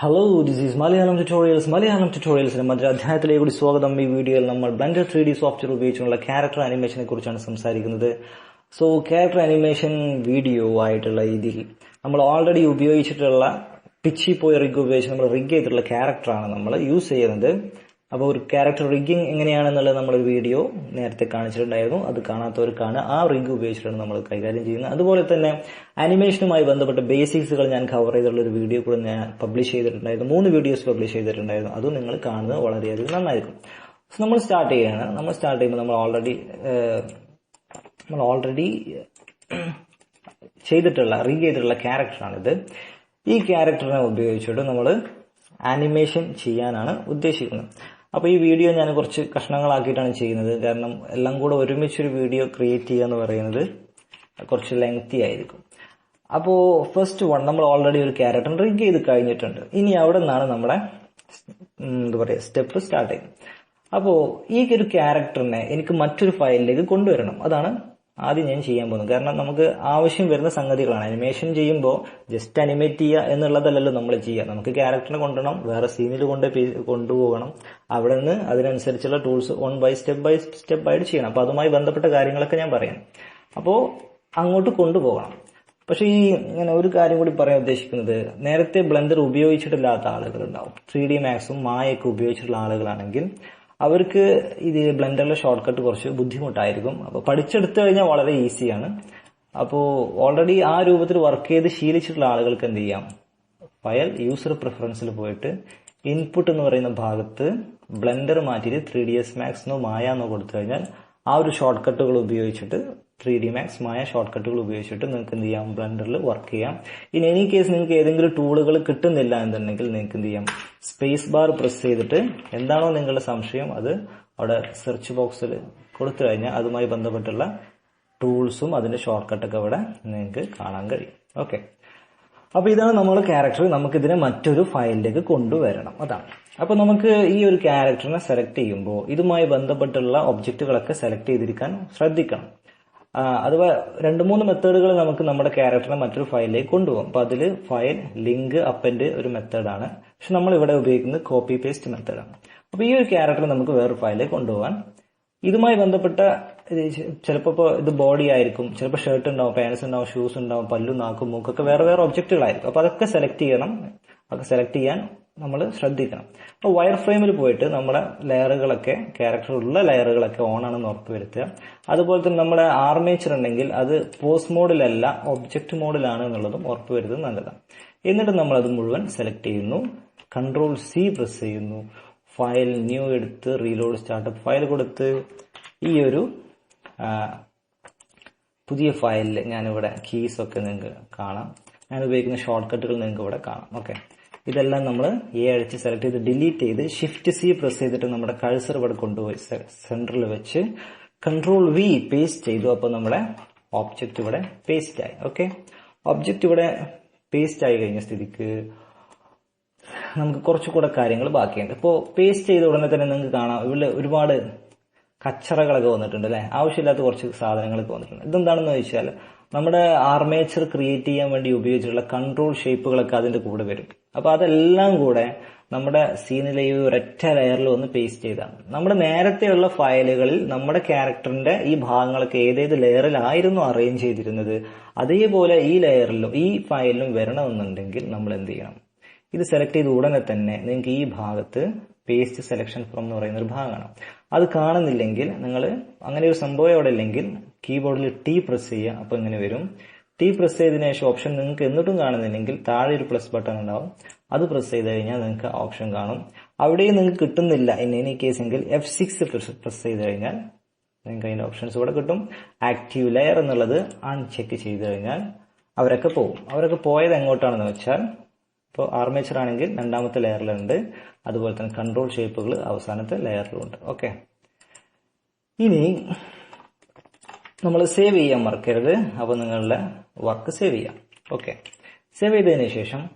Hello this is Malayalam tutorials Malayalam ട്യൂട്ടോറിയൽസിന് മറ്റൊരു അധ്യായത്തിലേക്ക് കൂടി സ്വാഗതം. ഈ വീഡിയോയിൽ നമ്മൾ ബ്ലെൻഡർ ത്രീ ഡി സോഫ്റ്റ്വെയർ ഉപയോഗിച്ചുള്ള ക്യാരക്ടർ അനിമേഷനെ കുറിച്ചാണ് സംസാരിക്കുന്നത്. സോ ക്യാരക്ടർ അനിമേഷൻ വീഡിയോ ആയിട്ടുള്ള ഇതിൽ നമ്മൾ ഓൾറെഡി ഉപയോഗിച്ചിട്ടുള്ള പിച്ചി പോയ റിഗ് ഉപയോഗിച്ച് നമ്മൾ റിഗ് ചെയ്തിട്ടുള്ള ക്യാരക്ടറാണ് നമ്മൾ യൂസ് ചെയ്യുന്നത്. അപ്പോൾ ഒരു ക്യാരക്ടർ റിഗിങ് എങ്ങനെയാണെന്നുള്ളത് നമ്മളൊരു വീഡിയോ നേരത്തെ കാണിച്ചിട്ടുണ്ടായിരുന്നു. അത് കാണാത്തവർക്കാണ് ആ റിഗ് ഉപയോഗിച്ചിട്ടാണ് നമ്മൾ കൈകാര്യം ചെയ്യുന്നത്. അതുപോലെ തന്നെ അനിമേഷനുമായി ബന്ധപ്പെട്ട ബേസിക്സുകൾ ഞാൻ കവർ ചെയ്തിട്ടുള്ള ഒരു വീഡിയോ കൂടെ ഞാൻ പബ്ലിഷ് ചെയ്തിട്ടുണ്ടായിരുന്നു. മൂന്ന് വീഡിയോസ് പബ്ലിഷ് ചെയ്തിട്ടുണ്ടായിരുന്നു. അതും നിങ്ങൾ കാണുന്നത് വളരെയധികം നന്നായിരിക്കും. നമ്മൾ സ്റ്റാർട്ട് ചെയ്യുകയാണ്. നമ്മൾ സ്റ്റാർട്ട് ചെയ്യുമ്പോൾ നമ്മൾ ഓൾറെഡി നമ്മൾ ഓൾറെഡി ചെയ്തിട്ടുള്ള റിഗ് ചെയ്തിട്ടുള്ള ക്യാരക്ടറാണിത് ഈ ക്യാരക്ടറിനെ ഉപയോഗിച്ചിട്ട് നമ്മൾ ആനിമേഷൻ ചെയ്യാനാണ് ഉദ്ദേശിക്കുന്നത്. അപ്പോൾ ഈ വീഡിയോ ഞാൻ കുറച്ച് കഷ്ണങ്ങളാക്കിയിട്ടാണ് ചെയ്യുന്നത്. കാരണം എല്ലാം കൂടെ ഒരുമിച്ചൊരു വീഡിയോ ക്രിയേറ്റ് ചെയ്യുക എന്ന് പറയുന്നത് കുറച്ച് ലെങ്തി ആയിരിക്കും. അപ്പോൾ ഫസ്റ്റ് വൺ നമ്മൾ ഓൾറെഡി ഒരു ക്യാരക്ടർ റിഗ് ചെയ്ത് കഴിഞ്ഞിട്ടുണ്ട്. ഇനി അവിടെ നിന്നാണ് നമ്മുടെ എന്താ പറയുക സ്റ്റെപ്പ് സ്റ്റാർട്ട് ചെയ്യുന്നത്. അപ്പോൾ ഈ ഒരു ക്യാരക്ടറിനെ എനിക്ക് മറ്റൊരു ഫയലിലേക്ക് കൊണ്ടുവരണം. അതാണ് ആദ്യം ഞാൻ ചെയ്യാൻ പോകുന്നത് കാരണം നമുക്ക് ആവശ്യം വരുന്ന സംഗതികളാണ്. അനിമേഷൻ ചെയ്യുമ്പോൾ ജസ്റ്റ് അനിമേറ്റ് ചെയ്യുക എന്നുള്ളതല്ലല്ലോ നമ്മൾ ചെയ്യുക. നമുക്ക് ക്യാരക്ടറിനെ കൊണ്ടുവരണം വേറെ സീനിൽ കൊണ്ട് കൊണ്ടുപോകണം. അവിടെ നിന്ന് അതിനനുസരിച്ചുള്ള tools on by step by step ആയിട്ട് ചെയ്യണം. അപ്പോൾ അതുമായി ബന്ധപ്പെട്ട കാര്യങ്ങളൊക്കെ ഞാൻ പറയാം. അപ്പോൾ അങ്ങോട്ട് കൊണ്ടുപോകണം. പക്ഷേ ഈ ഇങ്ങനെ ഒരു കാര്യം കൂടി പറയാൻ ഉദ്ദേശിക്കുന്നത് നേരത്തെ ബ്ലെൻഡർ ഉപയോഗിച്ചിട്ടില്ലാത്ത ആളുകൾ ഉണ്ടാവും ത്രീ ഡി മാക്സും മായൊക്കെ ഉപയോഗിച്ചിട്ടുള്ള ആളുകളാണെങ്കിൽ അവർക്ക് ഇത് ബ്ലെൻഡറിലെ ഷോർട്ട് കട്ട് കുറച്ച് ബുദ്ധിമുട്ടായിരിക്കും. അപ്പോൾ പഠിച്ചെടുത്തു കഴിഞ്ഞാൽ വളരെ ഈസിയാണ്. അപ്പോൾ ഓൾറെഡി ആ രൂപത്തിൽ വർക്ക് ചെയ്ത് ശീലിച്ചിട്ടുള്ള ആളുകൾക്ക് എന്ത് ചെയ്യാം? ഫയൽ യൂസർ പ്രിഫറൻസിൽ പോയിട്ട് ഇൻപുട്ട് എന്ന് പറയുന്ന ഭാഗത്ത് ബ്ലെൻഡർ മാറ്റിയിട്ട് ത്രീ ഡി എസ് മാക്സ് എന്നോ മായ എന്നോ കൊടുത്തു കഴിഞ്ഞാൽ ആ ഒരു ഷോർട്ട് കട്ടുകൾ ഉപയോഗിച്ചിട്ട് three D max Maya short കട്ടുകൾ ഉപയോഗിച്ചിട്ട് നിങ്ങൾക്ക് എന്ത് ചെയ്യാം? ബ്ലണ്ടറിൽ വർക്ക് ചെയ്യാം. ഇൻ എനി കേസ് നിങ്ങൾക്ക് ഏതെങ്കിലും ടൂളുകൾ കിട്ടുന്നില്ല എന്നുണ്ടെങ്കിൽ നിങ്ങൾക്ക് എന്ത് ചെയ്യാം? സ്പേസ് ബാർ പ്രസ് ചെയ്തിട്ട് എന്താണോ നിങ്ങളുടെ സംശയം അത് അവിടെ സെർച്ച് ബോക്സിൽ കൊടുത്തു കഴിഞ്ഞാൽ അതുമായി ബന്ധപ്പെട്ടുള്ള ടൂൾസും അതിന്റെ ഷോർട്ട് കട്ടൊക്കെ അവിടെ നിങ്ങൾക്ക് കാണാൻ കഴിയും. ഓക്കെ അപ്പൊ ഇതാണ് നമ്മുടെ ക്യാരക്ടർ നമുക്ക് ഇതിനെ മറ്റൊരു ഫയലിലേക്ക് കൊണ്ടുവരണം. അതാണ്. അപ്പൊ നമുക്ക് ഈ ഒരു ക്യാരക്ടറിനെ സെലക്ട് ചെയ്യുമ്പോൾ ഇതുമായി ബന്ധപ്പെട്ടുള്ള ഒബ്ജക്റ്റുകളൊക്കെ സെലക്ട് ചെയ്തിരിക്കാൻ ശ്രദ്ധിക്കണം. അഥവാ രണ്ട് മൂന്ന് മെത്തേഡുകൾ നമുക്ക് നമ്മുടെ ക്യാരക്ടറിനെ മറ്റൊരു ഫയലിലേക്ക് കൊണ്ടുപോകും. അപ്പൊ അതിൽ ഫയൽ ലിങ്ക് അപ്പൻഡ് ഒരു മെത്തേഡാണ്. പക്ഷെ നമ്മൾ ഇവിടെ ഉപയോഗിക്കുന്നത് കോപ്പി പേസ്റ്റ് മെത്തേഡാണ്. അപ്പൊ ഈ ഒരു ക്യാരക്ടർ നമുക്ക് വേറൊരു ഫയലിലേക്ക് കൊണ്ടുപോകാൻ. ഇതുമായി ബന്ധപ്പെട്ട ഇപ്പോൾ ഇത് ബോഡി ആയിരിക്കും. ചിലപ്പോൾ ഷർട്ട് ഉണ്ടാവും പാൻസ് ഉണ്ടാവും ഷൂസ് ഉണ്ടാവും പല്ലു നാക്കും മൂക്കൊക്കെ വേറെ വേറെ ഒബ്ജക്റ്റുകളായിരിക്കും അപ്പൊ അതൊക്കെ സെലക്ട് ചെയ്യണം. അതൊക്കെ സെലക്ട് ചെയ്യാൻ നമ്മൾ ശ്രദ്ധിക്കണം. അപ്പോൾ വയർ ഫ്രെയിമിൽ പോയിട്ട് നമ്മുടെ ലെയറുകളൊക്കെ ക്യാരക്ടർ ഉള്ള ലെയറുകളൊക്കെ ഓണാണെന്ന് ഉറപ്പ് വരുത്തുക. അതുപോലെ തന്നെ നമ്മുടെ ആർമേച്ചർ ഉണ്ടെങ്കിൽ അത് പോസ്റ്റ് മോഡിലല്ല ഒബ്ജക്റ്റ് മോഡിലാണ് എന്നുള്ളതും ഉറപ്പ് വരുത്തുന്നത് നല്ലതാണ് എന്നിട്ട് നമ്മൾ അത് മുഴുവൻ സെലക്ട് ചെയ്യുന്നു. കൺട്രോൾ സി പ്രസ് ചെയ്യുന്നു. ഫയൽ ന്യൂ എടുത്ത് റീലോഡ് സ്റ്റാർട്ടപ്പ് ഫയൽ കൊടുത്ത് ഈ ഒരു പുതിയ ഫയലിൽ ഞാനിവിടെ കീസ് ഒക്കെ നിങ്ങൾക്ക് കാണാം. ഞാൻ ഉപയോഗിക്കുന്ന ഷോർട്ട് കട്ടുകൾ നിങ്ങൾക്ക് ഇവിടെ കാണാം. ഓക്കെ ഇതെല്ലാം നമ്മൾ എ അഴിച്ച് സെലക്ട് ചെയ്ത് ഡിലീറ്റ് ചെയ്ത് ഷിഫ്റ്റ് സി പ്രസ് ചെയ്തിട്ട് നമ്മുടെ കഴ്സർ ഇവിടെ കൊണ്ടുപോയി സെന്ററിൽ വെച്ച് കൺട്രോൾ വി പേസ്റ്റ് ചെയ്തു. അപ്പോൾ നമ്മുടെ ഓബ്ജക്റ്റ് ഇവിടെ പേസ്റ്റ് ആയി. ഓക്കെ ഒബ്ജക്റ്റ് ഇവിടെ പേസ്റ്റ് ആയി കഴിഞ്ഞ സ്ഥിതിക്ക് നമുക്ക് കുറച്ചുകൂടെ കാര്യങ്ങൾ ബാക്കിയുണ്ട്. ഇപ്പോൾ പേസ്റ്റ് ചെയ്ത ഉടനെ തന്നെ നിങ്ങൾക്ക് കാണാം. ഇവിടെ ഒരുപാട് കച്ചറകളൊക്കെ വന്നിട്ടുണ്ട് അല്ലേ? ആവശ്യമില്ലാത്ത കുറച്ച് സാധനങ്ങളൊക്കെ വന്നിട്ടുണ്ട്. ഇതെന്താണെന്ന് ചോദിച്ചാൽ നമ്മുടെ ആർമേച്ചർ ക്രിയേറ്റ് ചെയ്യാൻ വേണ്ടി ഉപയോഗിച്ചിട്ടുള്ള കൺട്രോൾ ഷേപ്പുകളൊക്കെ അതിന്റെ കൂടെ വരും. അപ്പൊ അതെല്ലാം കൂടെ നമ്മുടെ സീനിലെ ഈ ഒരൊറ്റ ലെയറിൽ ഒന്ന് പേസ്റ്റ് ചെയ്താണ്. നമ്മുടെ നേരത്തെയുള്ള ഫയലുകളിൽ നമ്മുടെ ക്യാരക്ടറിന്റെ ഈ ഭാഗങ്ങളൊക്കെ ഏതേത് ലെയറിലായിരുന്നു അറേഞ്ച് ചെയ്തിരുന്നത് അതേപോലെ ഈ ലെയറിലും ഈ ഫയലിലും വരണമെന്നുണ്ടെങ്കിൽ നമ്മൾ എന്ത് ചെയ്യണം? ഇത് സെലക്ട് ചെയ്ത ഉടനെ തന്നെ നിങ്ങൾക്ക് ഈ ഭാഗത്ത് പേസ്റ്റ് സെലക്ഷൻ ഫ്രം എന്ന് പറയുന്ന ഒരു ഭാഗമാണ്. അത് കാണുന്നില്ലെങ്കിൽ നിങ്ങൾ അങ്ങനെ ഒരു സംഭവം അവിടെ ഇല്ലെങ്കിൽ കീബോർഡിൽ ടി പ്രസ് ചെയ്യുക അപ്പോൾ ഇങ്ങനെ വരും. ടി പ്രസ് ചെയ്തതിനു ശേഷം ഓപ്ഷൻ നിങ്ങൾക്ക് എന്നിട്ടും കാണുന്നില്ലെങ്കിൽ താഴെ ഒരു പ്ലസ് ബട്ടൺ ഉണ്ടാവും. അത് പ്രസ് ചെയ്ത് കഴിഞ്ഞാൽ നിങ്ങൾക്ക് ഓപ്ഷൻ കാണും. അവിടെയും നിങ്ങൾക്ക് കിട്ടുന്നില്ല. ഇൻ എനി കേസ് എങ്കിൽ എഫ് സിക്സ് പ്രസ് ചെയ്ത് കഴിഞ്ഞാൽ നിങ്ങൾക്ക് അതിന്റെ ഓപ്ഷൻസ് ഇവിടെ കിട്ടും. ആക്റ്റീവ് ലെയർ എന്നുള്ളത് അൺചെക്ക് ചെയ്ത് കഴിഞ്ഞാൽ അവരൊക്കെ പോകും. അവരൊക്കെ പോയത് എങ്ങോട്ടാണെന്ന് വെച്ചാൽ ഇപ്പോൾ ആർമേച്ചർ ആണെങ്കിൽ രണ്ടാമത്തെ ലെയറിലുണ്ട് അതുപോലെ തന്നെ കൺട്രോൾ ഷേപ്പുകൾ അവസാനത്തെ ലെയറിലുണ്ട് ഓക്കെ ഇനി നമ്മൾ സേവ് ചെയ്യാൻ മറക്കരുത്. അപ്പോൾ നിങ്ങളുടെ വർക്ക് സേവ് ചെയ്യാം. ഓക്കെ സേവ് ചെയ്തതിന് ശേഷം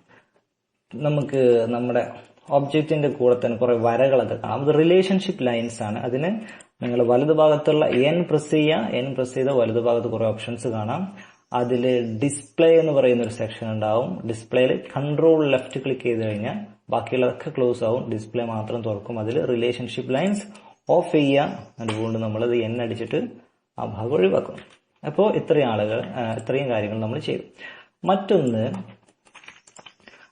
നമുക്ക് നമ്മുടെ ഒബ്ജക്റ്റിന്റെ കൂടെ തന്നെ കുറെ വരകളൊക്കെ കാണാം. അത് റിലേഷൻഷിപ്പ് ലൈൻസ് ആണ്. അതിന് നിങ്ങൾ വലതുഭാഗത്തുള്ള എൻ പ്രസ് ചെയ്യുക. എൻ പ്രസ് ചെയ്ത വലതുഭാഗത്ത് കുറെ ഓപ്ഷൻസ് കാണാം. അതിൽ ഡിസ്പ്ലേ എന്ന് പറയുന്ന ഒരു സെക്ഷൻ ഉണ്ടാവും. ഡിസ്പ്ലേയിൽ കൺട്രോൾ ലെഫ്റ്റ് ക്ലിക്ക് ചെയ്ത് കഴിഞ്ഞാൽ ബാക്കിയുള്ളതൊക്കെ ക്ലോസ് ആവും. ഡിസ്പ്ലേ മാത്രം തുറക്കും. അതിൽ റിലേഷൻഷിപ്പ് ലൈൻസ് ഓഫ് ചെയ്യുക അതുകൊണ്ട് നമ്മളത് എൻ അടിച്ചിട്ട് ആ ഭാഗം ഒഴിവാക്കും. അപ്പോൾ ഇത്രയും ആളുകൾ ഇത്രയും കാര്യങ്ങൾ നമ്മൾ ചെയ്തു. മറ്റൊന്ന്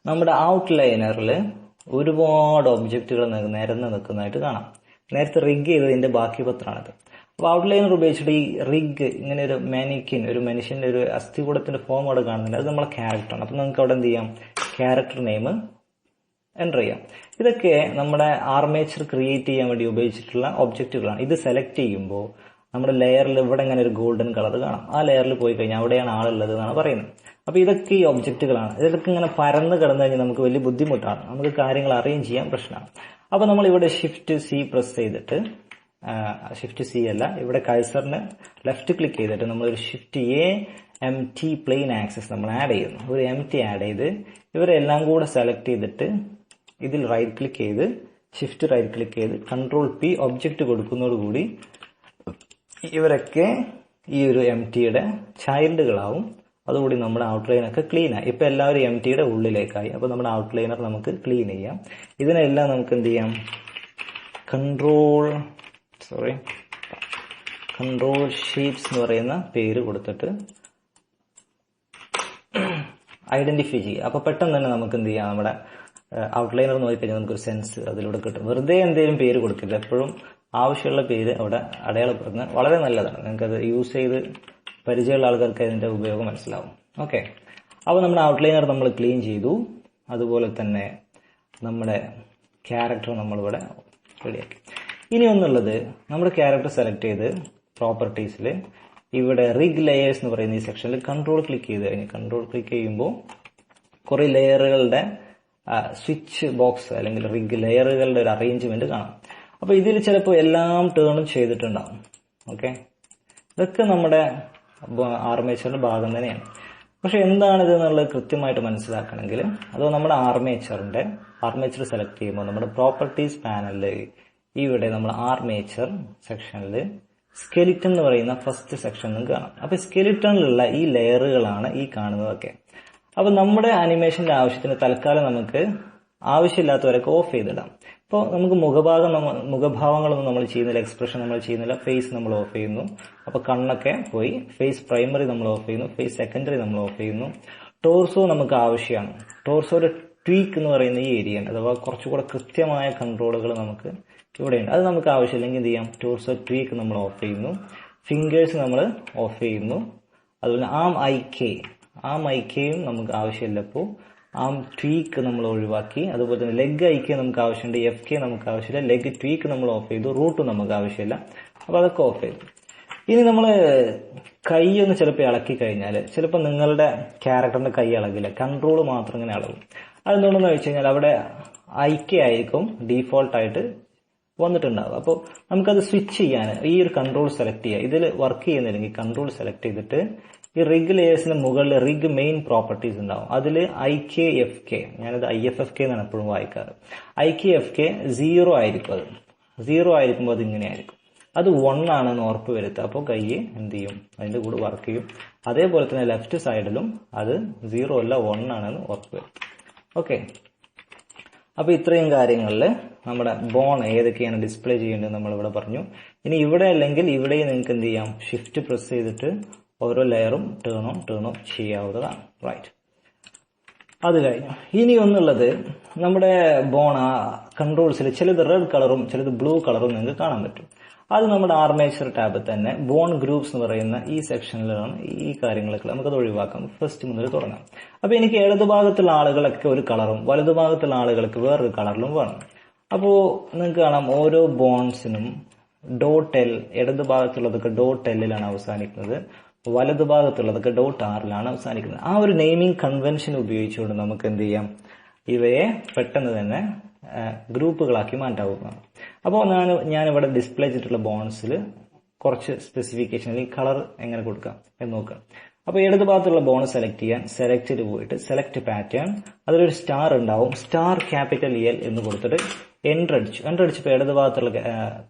നമ്മുടെ ഔട്ട്ലൈനറിൽ ഒരുപാട് ഒബ്ജക്റ്റുകൾ നിരന്ന് നിൽക്കുന്നതായിട്ട് കാണാം. നേരത്തെ റിഗ് ചെയ്തതിന്റെ ബാക്കി പത്രമാണിത് അപ്പോൾ ഔട്ട്ലൈനർ ഉപയോഗിച്ചിട്ട് ഈ റിഗ് ഇങ്ങനെ ഒരു മാനിക്കിൻ ഒരു മനുഷ്യന്റെ ഒരു അസ്ഥികൂടത്തിന്റെ ഫോം അവിടെ കാണുന്നുണ്ട്. അത് നമ്മളെ ക്യാരക്ടറാണ് അപ്പോൾ നമുക്ക് അവിടെ എന്ത് ചെയ്യാം? ക്യാരക്ടർ നെയിം എന്റർ ചെയ്യാം. ഇതൊക്കെ നമ്മുടെ ആർമേച്ചർ ക്രിയേറ്റ് ചെയ്യാൻ വേണ്ടി ഉപയോഗിച്ചിട്ടുള്ള ഒബ്ജക്റ്റുകളാണ് ഇത് സെലക്ട് ചെയ്യുമ്പോൾ നമ്മുടെ ലെയറിൽ ഇവിടെ ഇങ്ങനെ ഒരു ഗോൾഡൻ കളർ കാണാം. ആ ലെയറിൽ പോയി കഴിഞ്ഞാൽ അവിടെയാണ് ആളുള്ളത് എന്നാണ് പറയുന്നത്. അപ്പോൾ ഇതൊക്കെ ഈ ഒബ്ജക്റ്റുകളാണ് ഇതൊക്കെ ഇങ്ങനെ പരന്ന് കിടന്നു കഴിഞ്ഞാൽ നമുക്ക് വലിയ ബുദ്ധിമുട്ടാണ്. നമുക്ക് കാര്യങ്ങൾ അറേഞ്ച് ചെയ്യാൻ പ്രശ്നമാണ്. അപ്പോൾ നമ്മൾ ഇവിടെ ഷിഫ്റ്റ് സി പ്രസ് ചെയ്തിട്ട് ഷിഫ്റ്റ് സി അല്ല. ഇവിടെ കൈസറിന് ലെഫ്റ്റ് ക്ലിക്ക് ചെയ്തിട്ട് നമ്മൾ ഒരു shift A M T plane axes നമ്മൾ ആഡ് ചെയ്യുന്നു. ഒരു എം ടി ആഡ് ചെയ്ത് ഇവരെല്ലാം കൂടെ സെലക്ട് ചെയ്തിട്ട് ഇതിൽ റൈറ്റ് ക്ലിക്ക് ചെയ്ത് ഷിഫ്റ്റ് റൈറ്റ് ക്ലിക്ക് ചെയ്ത് കൺട്രോൾ പി ഒബ്ജക്റ്റ് കൊടുക്കുന്നതോടുകൂടി ഇവരൊക്കെ ഈ ഒരു എം ടിയുടെ ചൈൽഡുകളാവും അതുകൂടി നമ്മുടെ ഔട്ട്ലൈനൊക്കെ ക്ലീൻ ആയി. ഇപ്പൊ എല്ലാവരും എം ടിയുടെ ഉള്ളിലേക്കായി. അപ്പൊ നമ്മുടെ ഔട്ട്ലൈനർ നമുക്ക് ക്ലീൻ ചെയ്യാം. ഇതിനെല്ലാം നമുക്ക് എന്ത് ചെയ്യാം? കൺട്രോൾ സോറി കൺട്രോൾ ഷീറ്റ്സ് എന്ന് പറയുന്ന പേര് കൊടുത്തിട്ട് ഐഡന്റിഫൈ ചെയ്യുക. അപ്പൊ പെട്ടെന്ന് തന്നെ നമുക്ക് എന്ത് ചെയ്യാം? നമ്മുടെ ഔട്ട്ലൈനർ നോക്കിക്കഴിഞ്ഞാൽ നമുക്കൊരു സെൻസ് അതിലൂടെ കിട്ടും. വെറുതെ എന്തെങ്കിലും പേര് കൊടുക്കില്ല. എപ്പോഴും ആവശ്യമുള്ള പേര് അവിടെ അടയാളപ്പെടുന്നത് വളരെ നല്ലതാണ്. നിങ്ങൾക്കത് യൂസ് ചെയ്ത് പരിചയമുള്ള ആൾക്കാർക്ക് അതിന്റെ ഉപയോഗം മനസ്സിലാവും. ഓക്കെ അപ്പോൾ നമ്മുടെ ഔട്ട്ലൈനർ നമ്മൾ ക്ലീൻ ചെയ്തു. അതുപോലെ തന്നെ നമ്മുടെ ക്യാരക്ടർ നമ്മളിവിടെ റെഡിയാക്കി ഇനി ഒന്നുള്ളത് നമ്മൾ ക്യാരക്ടർ സെലക്ട് ചെയ്ത് പ്രോപ്പർട്ടീസിൽ ഇവിടെ റിഗ് ലെയേഴ്സ് എന്ന് പറയുന്ന ഈ സെക്ഷനിൽ കൺട്രോൾ ക്ലിക്ക് ചെയ്ത് കഴിഞ്ഞ് കൺട്രോൾ ക്ലിക്ക് ചെയ്യുമ്പോൾ കുറെ ലെയറുകളുടെ സ്വിച്ച് ബോക്സ് അല്ലെങ്കിൽ റിഗ് ലെയറുകളുടെ ഒരു അറേഞ്ച്മെന്റ് കാണാം. അപ്പൊ ഇതിൽ ചിലപ്പോൾ എല്ലാം ടേണും ചെയ്തിട്ടുണ്ടാവും. ഓക്കെ ഇതൊക്കെ നമ്മുടെ ആർമേച്ചറിന്റെ ഭാഗം തന്നെയാണ്. പക്ഷെ എന്താണ് ഇത് എന്നുള്ളത് കൃത്യമായിട്ട് മനസ്സിലാക്കണമെങ്കിൽ അതോ നമ്മുടെ ആർമേച്ചറിന്റെ ആർമേച്ചർ സെലക്ട് ചെയ്യുമ്പോൾ നമ്മുടെ പ്രോപ്പർട്ടീസ് പാനലിൽ ഇവിടെ നമ്മൾ ആർമേച്ചർ സെക്ഷനിൽ സ്കെലിറ്റൺ എന്ന് പറയുന്ന ഫസ്റ്റ് നിങ്ങൾക്ക് കാണാം. അപ്പൊ സ്കെലിറ്റണിലുള്ള ഈ ലെയറുകളാണ് ഈ കാണുന്നതൊക്കെ. അപ്പൊ നമ്മുടെ അനിമേഷന്റെ ആവശ്യത്തിന് തൽക്കാലം നമുക്ക് ആവശ്യമില്ലാത്തവരൊക്കെ ഓഫ് ചെയ്തിടാം. ഇപ്പോൾ നമുക്ക് മുഖഭാഗം നമ്മൾ മുഖഭാവങ്ങളൊന്നും നമ്മൾ ചെയ്യുന്നില്ല എക്സ്പ്രഷൻ നമ്മൾ ചെയ്യുന്നില്ല ഫേസ് നമ്മൾ ഓഫ് ചെയ്യുന്നു. അപ്പൊ കണ്ണൊക്കെ പോയി ഫേസ് പ്രൈമറി നമ്മൾ ഓഫ് ചെയ്യുന്നു ഫേസ് സെക്കൻഡറി നമ്മൾ ഓഫ് ചെയ്യുന്നു. ടോർസോ നമുക്ക് ആവശ്യമാണ്. ടോർസോയുടെ ട്വീക്ക് എന്ന് പറയുന്ന ഈ ഏരിയ അഥവാ കുറച്ചുകൂടെ കൃത്യമായ കൺട്രോളുകൾ നമുക്ക് ഇവിടെയുണ്ട്. അത് നമുക്ക് ആവശ്യമില്ലെങ്കിൽ എന്ത് ചെയ്യാം? ടൂർസ് ട്വീക്ക് നമ്മൾ ഓഫ് ചെയ്യുന്നു. ഫിംഗേഴ്സ് നമ്മൾ ഓഫ് ചെയ്യുന്നു. അതുപോലെ arm I K arm I കെയും നമുക്ക് ആവശ്യമില്ല ഇപ്പോൾ ആം ട്വീക്ക് നമ്മൾ ഒഴിവാക്കി. അതുപോലെ തന്നെ ലെഗ് ഐ കെ നമുക്ക് ആവശ്യമുണ്ട്. എഫ് കെ നമുക്ക് ആവശ്യമില്ല. ലെഗ് ട്വീക്ക് നമ്മൾ ഓഫ് ചെയ്തു. റൂട്ടും നമുക്ക് ആവശ്യമില്ല. അപ്പോൾ അതൊക്കെ ഓഫ് ചെയ്തു. ഇനി നമ്മൾ കൈ ഒന്ന് ചിലപ്പോൾ ഇളക്കി കഴിഞ്ഞാൽ ചിലപ്പോൾ നിങ്ങളുടെ ക്യാരക്ടറിന്റെ കൈ ഇളകില്ല. കൺട്രോൾ മാത്രം ഇങ്ങനെ ഇളകും. അതെന്തുകൊണ്ടെന്ന് വെച്ച് കഴിഞ്ഞാൽ അവിടെ ഐ കെ ആയിരിക്കും ഡീഫോൾട്ട് ആയിട്ട് വന്നിട്ടുണ്ടാവും അപ്പോൾ നമുക്കത് സ്വിച്ച് ചെയ്യാൻ ഈ ഒരു കൺട്രോൾ സെലക്ട് ചെയ്യുക. ഇതിൽ വർക്ക് ചെയ്യുന്നില്ലെങ്കിൽ കൺട്രോൾ സെലക്ട് ചെയ്തിട്ട് ഈ റിഗ് ലെയേഴ്സിന് മുകളിൽ റിഗ് മെയിൻ പ്രോപ്പർട്ടീസ് ഉണ്ടാവും. അതിൽ ഐ കെ എഫ് കെ ഞാനത് ഐ എഫ് എഫ് കെ എന്നാണ് എപ്പോഴും വായിക്കാറ്. I K F K zero ആയിരിക്കും അത്. സീറോ ആയിരിക്കുമ്പോൾ അത് ഇങ്ങനെയായിരിക്കും. അത് വൺ ആണെന്ന് ഉറപ്പ് വരുത്തുക. അപ്പോൾ കൈ എന്ത് ചെയ്യും? അതിന്റെ കൂടെ വർക്ക് ചെയ്യും. അതേപോലെ തന്നെ ലെഫ്റ്റ് സൈഡിലും അത് സീറോ അല്ല വൺ ആണെന്ന് ഉറപ്പ് വരുത്തും ഓക്കെ അപ്പൊ ഇത്രയും കാര്യങ്ങളിൽ നമ്മുടെ ബോൺ ഏതൊക്കെയാണ് ഡിസ്പ്ലേ ചെയ്യേണ്ടത് നമ്മൾ ഇവിടെ പറഞ്ഞു. ഇനി ഇവിടെ അല്ലെങ്കിൽ ഇവിടെ നിങ്ങൾക്ക് എന്ത് ചെയ്യാം? ഷിഫ്റ്റ് പ്രസ് ചെയ്തിട്ട് ഓരോ ലെയറും ടേൺ ഓൺ ടേൺ ഓഫ് ചെയ്യാവുന്നതാണ്. റൈറ്റ് അത് കഴിഞ്ഞു. ഇനി ഒന്നുള്ളത് നമ്മുടെ ബോൺ ആ കൺട്രോൾസിൽ ചിലത് റെഡ് കളറും ചിലത് ബ്ലൂ കളറും നിങ്ങൾക്ക് കാണാൻ പറ്റും. അത് നമ്മുടെ ആർമേച്ചർ ടാബ് തന്നെ ബോൺ ഗ്രൂപ്പ്സ് എന്ന് പറയുന്ന ഈ സെക്ഷനിലാണ് ഈ കാര്യങ്ങളൊക്കെ നമുക്കത് ഒഴിവാക്കാം. ഫസ്റ്റ് മുതൽ തുടങ്ങാം. അപ്പൊ എനിക്ക് ഇടതുഭാഗത്തുള്ള ആളുകളൊക്കെ ഒരു കളറും വലതുഭാഗത്തുള്ള ആളുകൾക്ക് വേറൊരു കളറിലും വേണം. അപ്പോ നിങ്ങൾക്ക് കാണാം ഓരോ ബോൺസിനും ഡോട്ട് എൽ ഇടതുഭാഗത്തുള്ളതൊക്കെ ഡോട്ട് എല്ലിലാണ് അവസാനിക്കുന്നത്. വലതു ഭാഗത്തുള്ളതൊക്കെ ഡോട്ട് ആറിലാണ് അവസാനിക്കുന്നത്. ആ ഒരു നെയിമിംഗ് കൺവെൻഷൻ ഉപയോഗിച്ചുകൊണ്ട് നമുക്ക് എന്ത് ചെയ്യാം? ഇവയെ പെട്ടെന്ന് തന്നെ ഗ്രൂപ്പുകളാക്കി മാറ്റാവുന്നതാണ്. അപ്പോൾ ഞാൻ ഞാൻ ഞാനിവിടെ ഡിസ്പ്ലേ ചെയ്തിട്ടുള്ള ബോൺസിൽ കുറച്ച് സ്പെസിഫിക്കേഷൻ അല്ലെങ്കിൽ കളർ എങ്ങനെ കൊടുക്കാം എന്ന് നോക്കാം. അപ്പോൾ ഇടത് ഭാഗത്തുള്ള ബോൺ സെലക്ട് ചെയ്യാൻ സെലക്റ്റിൽ പോയിട്ട് സെലക്ട് പാറ്റേൺ അതിലൊരു സ്റ്റാർ ഉണ്ടാവും. സ്റ്റാർ ക്യാപിറ്റൽ എൽ എന്ന് കൊടുത്തിട്ട് എന്റർ അടിച്ചു. എന്റർ അടിച്ചപ്പോൾ ഇടത് ഭാഗത്തുള്ള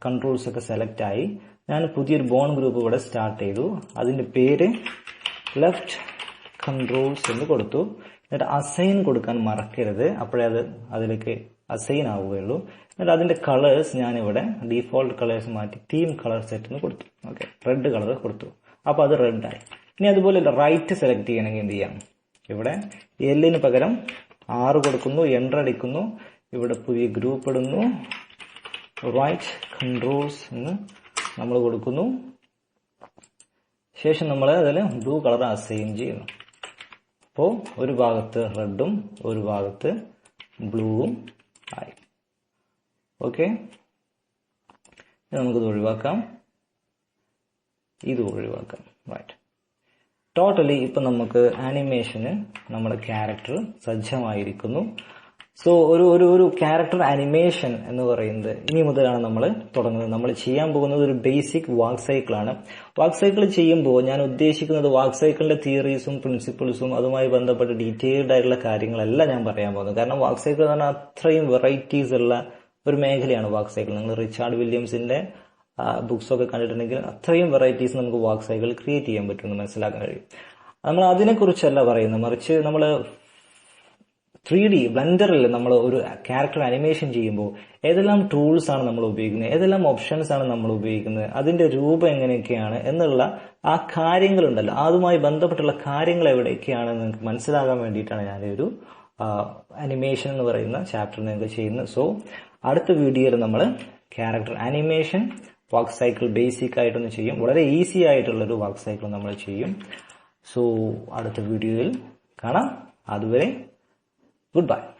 കൺട്രോൾസ് ഒക്കെ സെലക്ട് ആയി. ഞാൻ പുതിയൊരു ബോൺ ഗ്രൂപ്പ് ഇവിടെ സ്റ്റാർട്ട് ചെയ്തു. അതിന്റെ പേര് ലെഫ്റ്റ് കൺട്രോൾസ് എന്ന് കൊടുത്തു. എന്നിട്ട് അസൈൻ കൊടുക്കാൻ മറക്കരുത്. അപ്പോഴേ അത് അതിലേക്ക് അസൈൻ ആവുകയുള്ളൂ. എന്നിട്ട് അതിന്റെ കളേഴ്സ് ഞാൻ ഇവിടെ ഡിഫോൾട്ട് കളേഴ്സ് മാറ്റി തീം കളർ സെറ്റ് എന്ന് കൊടുത്തു. ഓക്കെ റെഡ് കളർ കൊടുത്തു. അപ്പോൾ അത് റെഡ് ആയി. ഇനി അതുപോലെ റൈറ്റ് സെലക്ട് ചെയ്യണമെങ്കിൽ എന്ത് ചെയ്യാം? ഇവിടെ എല്ലിന് പകരം ആറ് കൊടുക്കുന്നു എന്റർ അടിക്കുന്നു. ഇവിടെ പുതിയ ഗ്രൂപ്പ് ഇടുന്നു. റൈറ്റ് കൺട്രോൾസ് എന്ന് നമ്മൾ കൊടുക്കുന്നു. ശേഷം നമ്മൾ അതിൽ ബ്ലൂ കളർ അസൈൻ ചെയ്യുന്നു. അപ്പോൾ ഒരു ഭാഗത്ത് റെഡും ഒരു ഭാഗത്ത് ബ്ലൂവും ആയി. ഓക്കെ? നമുക്കിത് ഒഴിവാക്കാം. ഇത് ഒഴിവാക്കാം. റൈറ്റ് ടോട്ടലി ഇപ്പം നമുക്ക് ആനിമേഷന് നമ്മുടെ ക്യാരക്ടർ സജ്ജമായിരിക്കുന്നു. സോ ഒരു ഒരു ഒരു ക്യാരക്ടർ അനിമേഷൻ എന്ന് പറയുന്നത് ഇനി മുതലാണ് നമ്മൾ തുടങ്ങുന്നത്. നമ്മൾ ചെയ്യാൻ പോകുന്നത് ഒരു ബേസിക് വാക്ക് സൈക്കിളാണ് വാക്ക് സൈക്കിൾ ചെയ്യുമ്പോൾ ഞാൻ ഉദ്ദേശിക്കുന്നത് വാക്ക് സൈക്കിളിന്റെ തിയറീസും പ്രിൻസിപ്പിൾസും അതുമായി ബന്ധപ്പെട്ട ഡീറ്റെയിൽഡ് ആയിട്ടുള്ള കാര്യങ്ങളെല്ലാം ഞാൻ പറയാൻ പോകുന്നത്. കാരണം വാക്ക് സൈക്കിൾ എന്ന് പറഞ്ഞാൽ അത്രയും വെറൈറ്റീസ് ഉള്ള ഒരു മേഖലയാണ് വാക്ക് സൈക്കിൾ നിങ്ങൾ റിച്ചാർഡ് വില്യംസിന്റെ ബുക്സ് ഒക്കെ കണ്ടിട്ടുണ്ടെങ്കിൽ അത്രയും വെറൈറ്റീസ് നമുക്ക് വാക്ക് സൈക്കിൾ ക്രിയേറ്റ് ചെയ്യാൻ പറ്റുമെന്ന് മനസ്സിലാക്കാൻ കഴിയും. നമ്മൾ അതിനെക്കുറിച്ചല്ല പറയുന്നത്. മറിച്ച് നമ്മൾ ത്രീ ഡി ബ്ലെൻഡറിൽ നമ്മൾ ഒരു ക്യാരക്ടർ അനിമേഷൻ ചെയ്യുമ്പോൾ ഏതെല്ലാം ടൂൾസ് ആണ് നമ്മൾ ഉപയോഗിക്കുന്നത്? ഏതെല്ലാം ഓപ്ഷൻസ് ആണ് നമ്മൾ ഉപയോഗിക്കുന്നത്? അതിന്റെ രൂപം എങ്ങനെയൊക്കെയാണ്? എന്നുള്ള ആ കാര്യങ്ങളുണ്ടല്ലോ. അതുമായി ബന്ധപ്പെട്ടുള്ള കാര്യങ്ങൾ എവിടെയൊക്കെയാണ് നിങ്ങൾക്ക് മനസ്സിലാകാൻ വേണ്ടിയിട്ടാണ് ഞാനൊരു അനിമേഷൻ എന്ന് പറയുന്ന ചാപ്റ്റർ നിങ്ങൾക്ക് ചെയ്യുന്നത്. സോ അടുത്ത വീഡിയോയിൽ നമ്മൾ character animation walk cycle basic ആയിട്ടൊന്ന് ചെയ്യും. വളരെ ഈസി ആയിട്ടുള്ള ഒരു വാക്ക് സൈക്കിൾ നമ്മൾ ചെയ്യും. സോ അടുത്ത വീഡിയോയിൽ കാണാം. അതുവരെ Goodbye.